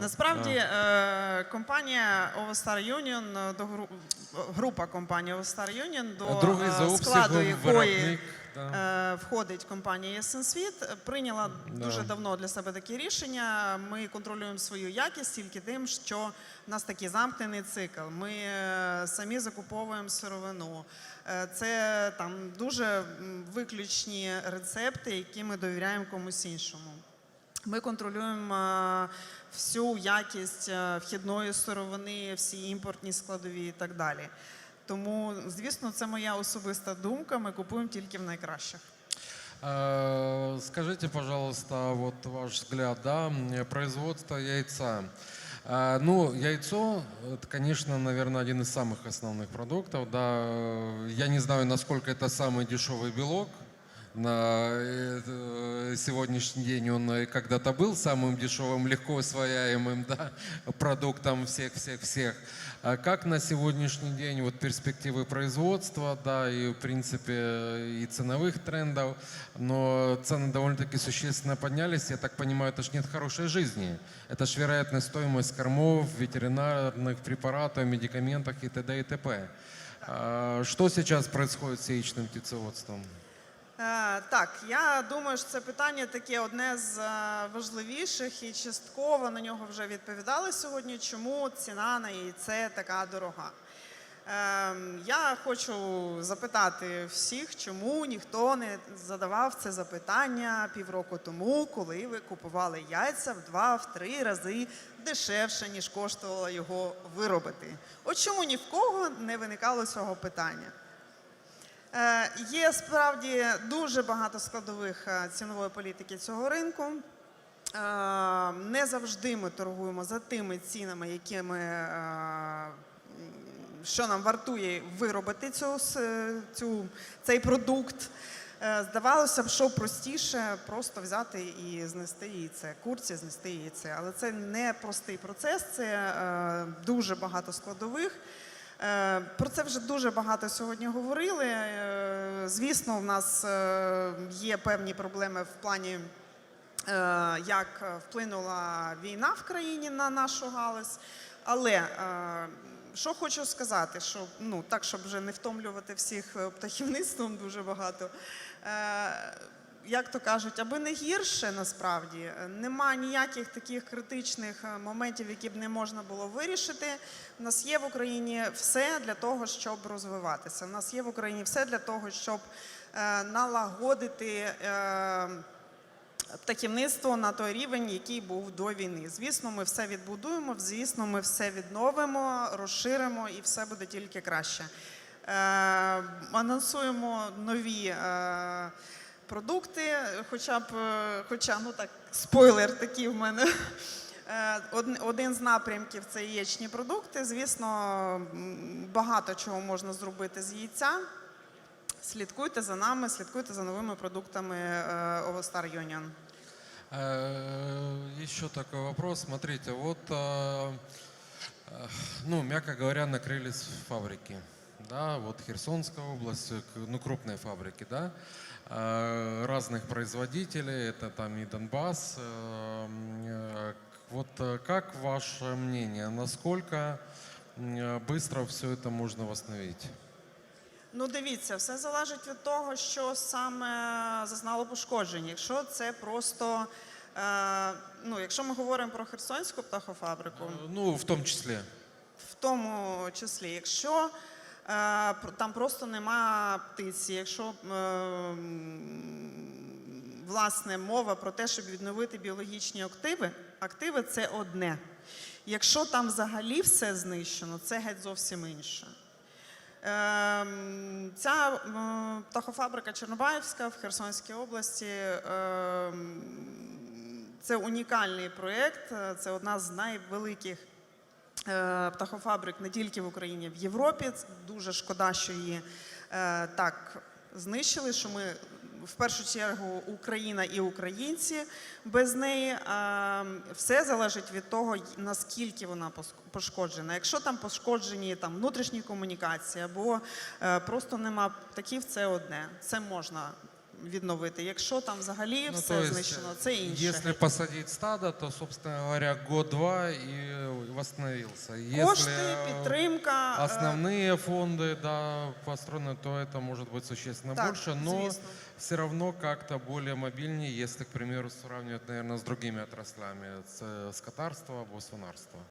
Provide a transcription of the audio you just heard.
Насправді е, компанія Union, е, до група компанії Overstar Union, до за е, складу якої е, входить компанія Єсенсвіт, е, прийняла дуже давно для себе таке рішення. Ми контролюємо свою якість тільки тим, що в нас такий замкнений цикл. Ми е, самі закуповуємо сировину. Е, Це там дуже виключні рецепти, які ми довіряємо комусь іншому. Ми контролюємо е, всю якість е, вхідної сировини, всі імпортні складові і так далі. Тому, звісно, це моя особиста думка. Ми купуємо тільки в найкращих. Э, Скажите, пожалуйста, вот ваш взгляд, да, м, производство яйца. Э, Ну, яйцо, это, конечно, наверное, один из самых основных продуктов. Да. Э, Я не знаю, насколько это самый дешевый белок. На э, сегодняшний день он э, когда-то был самым дешевым, легко усвояемым да, продуктом всех-всех-всех. А как на сегодняшний день вот перспективы производства, да, и в принципе и ценовых трендов, но цены довольно-таки существенно поднялись. Я так понимаю, это ж нет хорошей жизни. Это ж вероятная стоимость кормов, ветеринарных препаратов, медикаментов и т.д. и т.п. А, Что сейчас происходит с яичным птицеводством? Е, Так, я думаю, що це питання таке одне з е, важливіших і частково на нього вже відповідали сьогодні. Чому ціна на яйце така дорога? Ем, Я хочу запитати всіх, чому ніхто не задавав це запитання півроку тому, коли ви купували яйця в два-три рази дешевше, ніж коштувало його виробити. От чому ні в кого не виникало цього питання? Е, Є справді дуже багато складових е, цінової політики цього ринку. Е, Не завжди ми торгуємо за тими цінами, якими е, м, що нам вартує виробити цю, цю, цей продукт. Здавалося б, що простіше просто взяти і знести яйце, курці знести яйце. Але це не простий процес, це дуже багато складових. Е, Про це вже дуже багато сьогодні говорили. Е, Звісно, в нас е, є певні проблеми в плані, як вплинула війна в країні на нашу галузь. Але що хочу сказати, що ну так, щоб вже не втомлювати всіх птахівництвом дуже багато. Як то кажуть, аби не гірше насправді е, нема ніяких таких критичних е, моментів, які б не можна було вирішити. У нас є в Україні все для того, щоб розвиватися. У нас є в Україні все для того, щоб е, налагодити. Птахівництво на той рівень, який був до війни. Звісно, ми все відбудуємо, звісно, ми все відновимо, розширимо і все буде тільки краще. Анонсуємо нові продукти, хоча б, е, хоча, ну так, спойлер такий в мене. Е, од- Один з напрямків це яєчні продукти. Звісно, м, багато чого можна зробити з яйця. Слідкуйте за нами, слідкуйте за новими продуктами е, Overstar Union. Э, Еще такой вопрос. Смотрите, вот, э, э, ну, мягко говоря, накрылись фабрики. Да, вот Херсонская область, э, к- ну, крупные фабрики, да, э, разных производителей, это там и Донбасс. э, м, э, Вот э, как ваше мнение, насколько м, э, быстро все это можно восстановить? Ну, дивіться, все залежить від того, що саме зазнало пошкодження. Якщо це просто, е, ну, якщо ми говоримо про Херсонську птахофабрику, Э, Ну, в том числе. в тому числі, якщо е, пр- там просто нема птиці, якщо е, власне мова про те, щоб відновити біологічні активи, активи це одне. Якщо там взагалі все знищено, це геть зовсім інше. Ем, Ця птахофабрика Чорнобаївська в Херсонській області ем, це унікальний проєкт. е, Це одна з найвеликих е, птахофабрик не тільки в Україні, в Європі. Дуже шкода, що її е, так знищили, що ми в першу чергу Україна і українці без неї. Е, Все залежить від того, наскільки вона пошкоджена. Якщо там пошкоджені там, внутрішні комунікації або е, просто нема птахів, це одне. Це можна відновити. Якщо там взагалі Ну, все то есть, знищено, це інше. Если посадить стадо, то, собственно говоря, год-два и восстановился. Если Кошти, э, підтримка. е, основные фонды да, построены, то это может быть существенно так, больше, но звісно. все равно как-то более мобильнее, если, к примеру, сравнивать, наверное, с другими отраслями, с скотарства або свинарства.